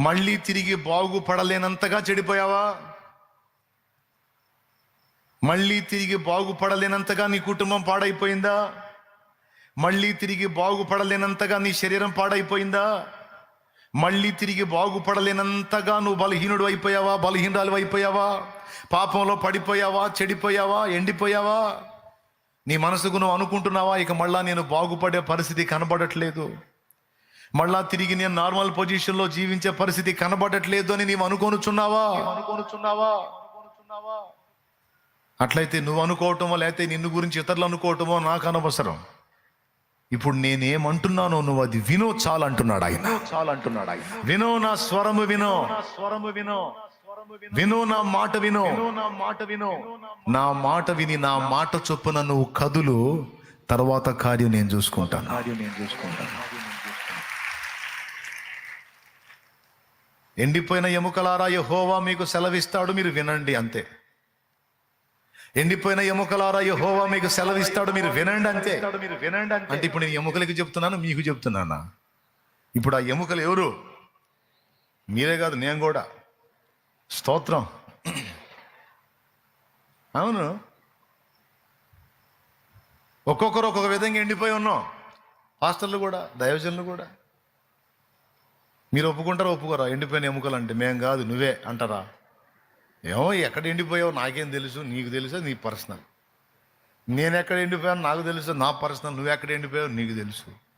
మళ్ళీ తిరిగి బాగుపడలేనంతగా చెడిపోయావా? మళ్ళీ తిరిగి బాగుపడలేనంతగా నీ కుటుంబం పాడైపోయిందా? మళ్ళీ తిరిగి బాగుపడలేనంతగా నీ శరీరం పాడైపోయిందా? మళ్ళీ తిరిగి బాగుపడలేనంతగా నువ్వు బలహీనుడు అయిపోయావా? బలహీనరాలు అయిపోయావా? పాపంలో పడిపోయావా? చెడిపోయావా? ఎండిపోయావా? నీ మనసుకు నువ్వు అనుకుంటున్నావా? ఇక మళ్ళా నేను బాగుపడే పరిస్థితి కనబడట్లేదు. మళ్ళా తిరిగి నేను నార్మల్ పొజిషన్లో జీవించే పరిస్థితి కనబడట్లేదు అని నీవు అనుకొనుచున్నావా? అనుకొనుచున్నావా? అట్లయితే నువ్వు అనుకోవటమో లేకపోతే నిన్ను గురించి ఇతరులు అనుకోవటమో నాకు అనవసరం. ఇప్పుడు నేనేమంటున్నానో నువ్వు అది వినో చాలు అంటున్నాడు ఆయన. చాలు అంటున్నాడు ఆయన. వినో నా స్వరము వినో. స్వరము వినో. వినో నా మాట వినో నా మాట వినో. నా మాట విని నా మాట చొప్పున నువ్వు కదులు తర్వాత కార్యం నేను చూసుకుంటాను. కార్యం నేను చూసుకుంటాను. ఎండిపోయిన ఎముకలారా యహోవా మీకు సెలవిస్తాడు మీరు వినండి అంతే. ఎండిపోయిన ఎముకలారా యహోవా మీకు సెలవిస్తాడు మీరు వినండి అంతే. మీరు వినండి అంటే ఇప్పుడు నేను ఎముకలకి చెప్తున్నాను మీకు చెప్తున్నానా? ఇప్పుడు ఆ ఎముకలు ఎవరు? మీరే కాదు నేను కూడా. స్తోత్రం. అవును. ఒక్కొక్కరు ఒక్కొక్క విధంగా ఎండిపోయి ఉన్నాం. హాస్టల్లు కూడా దైవజనులు కూడా. మీరు ఒప్పుకుంటారా ఒప్పుకోరా? ఎండిపోయిన ఎముకలు అంటే మేం కాదు నువ్వే అంటారా? ఏమో ఎక్కడ ఎండిపోయావో నాకేం తెలుసు నీకు తెలుసు నీ పర్సనల్. నేను ఎక్కడ ఎండిపోయాను నాకు తెలుసు నా పర్సనల్ నువ్వు ఎక్కడ ఎండిపోయావు నీకు తెలుసు.